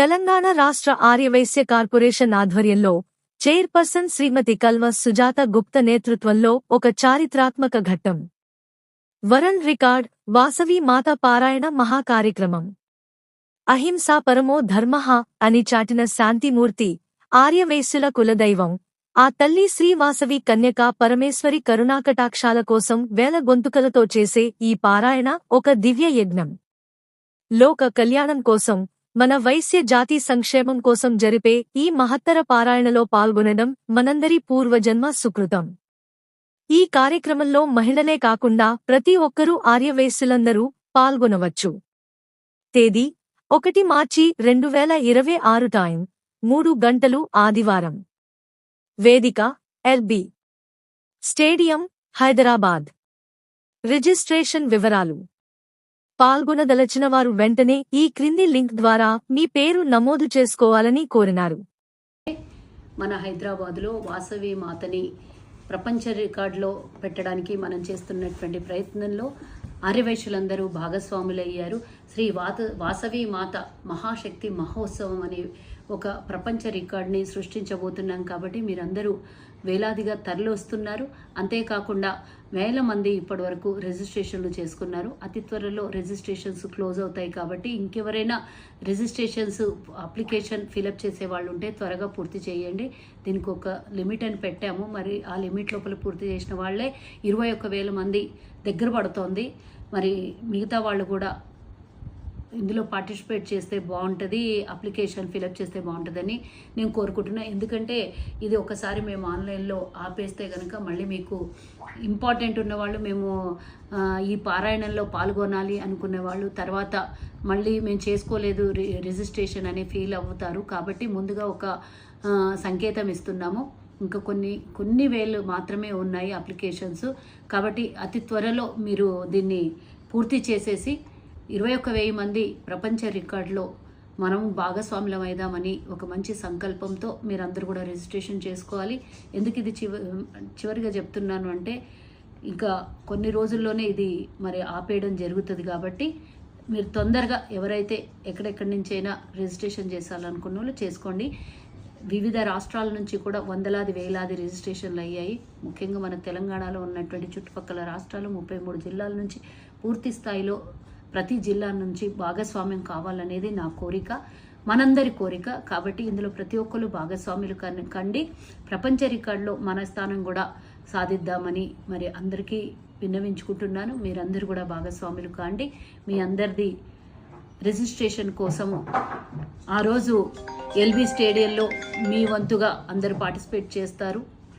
తెలంగాణ రాష్ట్ర ఆర్యవైశ్య కార్పొరేషన్ ఆధ్వర్యంలో చైర్పర్సన్ శ్రీమతి కల్వ సుజాత గుప్త నేతృత్వంలో ఒక చారిత్రాత్మక ఘట్టం. వరల్డ్ రికార్డ్ వాసవి మాత పారాయణ మహాకార్యక్రమం అహింసా పరమో ధర్మ అని చాటిన శాంతిమూర్తి ఆర్యవైశ్యుల కులదైవం. ఆ తల్లి శ్రీవాసవి కన్యక పరమేశ్వరి కరుణాకటాక్షాల కోసం వేల గొంతుకలతో చేసే ఈ పారాయణ ఒక దివ్య యజ్ఞం లోక కళ్యాణం కోసం మన వైశ్య జాతి సంక్షేమం కోసం జరిపే ఈ మహత్తర పారాయణలో పాల్గొనడం మనందరి పూర్వజన్మ సుకృతం. ఈ కార్యక్రమంలో మహిళలే కాకుండా ప్రతి ఒక్కరూ ఆర్యవేశ్యులందరూ పాల్గొనవచ్చు. తేదీ ఒకటి మార్చి రెండు వేల ఇరవై ఆరు టైం మూడు గంటలు ఆదివారం. వేదిక ఎల్బి. స్టేడియం హైదరాబాద్. రిజిస్ట్రేషన్ వివరాలు. పాల్గొనదలచిన వారు వెంటనే ఈ క్రింది లింక్ ద్వారా మీ పేరు నమోదు చేసుకోవాలని కోరినారు. మన హైదరాబాద్లో వాసవి మాతని ప్రపంచ రికార్డులో పెట్టడానికి మనం చేస్తున్నటువంటి ప్రయత్నంలో ఆర్యవైశ్యులందరూ భాగస్వాములయ్యారు. శ్రీ వాత వాసవి మాత మహాశక్తి మహోత్సవం అనే ఒక ప్రపంచ రికార్డుని సృష్టించబోతున్నాం కాబట్టి మీరందరూ వేలాదిగా తరలివస్తున్నారు అంతేకాకుండా వేల మంది ఇప్పటి వరకు రిజిస్ట్రేషన్లు చేసుకున్నారు. అతి త్వరలో రిజిస్ట్రేషన్స్ క్లోజ్ అవుతాయి కాబట్టి ఇంకెవరైనా రిజిస్ట్రేషన్స్ అప్లికేషన్ ఫిలప్ చేసే వాళ్ళు ఉంటే త్వరగా పూర్తి చేయండి. దీనికి ఒక లిమిట్ అని పెట్టాము. మరి ఆ లిమిట్ లోపల పూర్తి చేసిన వాళ్ళే ఇరవై ఒక్క వేల మంది దగ్గర పడుతోంది. మరి మిగతా వాళ్ళు కూడా ఇందులో పార్టిసిపేట్ చేస్తే బాగుంటుంది అప్లికేషన్ ఫిలప్ చేస్తే బాగుంటుందని నేను కోరుకుంటున్నా. ఎందుకంటే ఇది ఒకసారి మేము ఆన్లైన్లో ఆపేస్తే కనుక మళ్ళీ మీకు ఇంపార్టెంట్ ఉన్నవాళ్ళు మేము ఈ పారాయణంలో పాల్గొనాలి అనుకునే వాళ్ళు తర్వాత మళ్ళీ మేము చేసుకోలేదు రి రిజిస్ట్రేషన్ అనే ఫీల్ అవుతారు. కాబట్టి ముందుగా ఒక సంకేతం ఇస్తున్నాము. ఇంకా కొన్ని కొన్ని వేలు మాత్రమే ఉన్నాయి అప్లికేషన్స్. కాబట్టి అతి త్వరలో మీరు దీన్ని పూర్తి చేసేసి ఇరవై ఒక్క వెయ్యి మంది ప్రపంచ రికార్డులో మనం భాగస్వాములం అయిదామని ఒక మంచి సంకల్పంతో మీరందరూ కూడా రిజిస్ట్రేషన్ చేసుకోవాలి. ఎందుకు ఇది చివ చివరిగా చెప్తున్నాను అంటే ఇంకా కొన్ని రోజుల్లోనే ఇది మరి ఆపేయడం జరుగుతుంది కాబట్టి మీరు తొందరగా ఎవరైతే ఎక్కడెక్కడి నుంచైనా రిజిస్ట్రేషన్ చేసాలనుకున్న వాళ్ళు చేసుకోండి. వివిధ రాష్ట్రాల నుంచి కూడా వందలాది వేలాది రిజిస్ట్రేషన్లు అయ్యాయి. ముఖ్యంగా మన తెలంగాణలో ఉన్నటువంటి చుట్టుపక్కల రాష్ట్రాలు ముప్పై మూడు జిల్లాల నుంచి పూర్తి స్థాయిలో ప్రతి జిల్లా నుంచి భాగస్వామ్యం కావాలనేది నా కోరిక మనందరి కోరిక. కాబట్టి ఇందులో ప్రతి ఒక్కరు భాగస్వాములు కండి. ప్రపంచ రికార్డులో మన స్థానం కూడా సాధిద్దామని మరి అందరికీ విన్నవించుకుంటున్నాను. మీరందరూ కూడా భాగస్వాములు కాండి. మీ అందరిది రిజిస్ట్రేషన్ కోసము ఆ రోజు ఎల్బీ స్టేడియంలో మీ వంతుగా అందరూ పార్టిసిపేట్ చేస్తారు.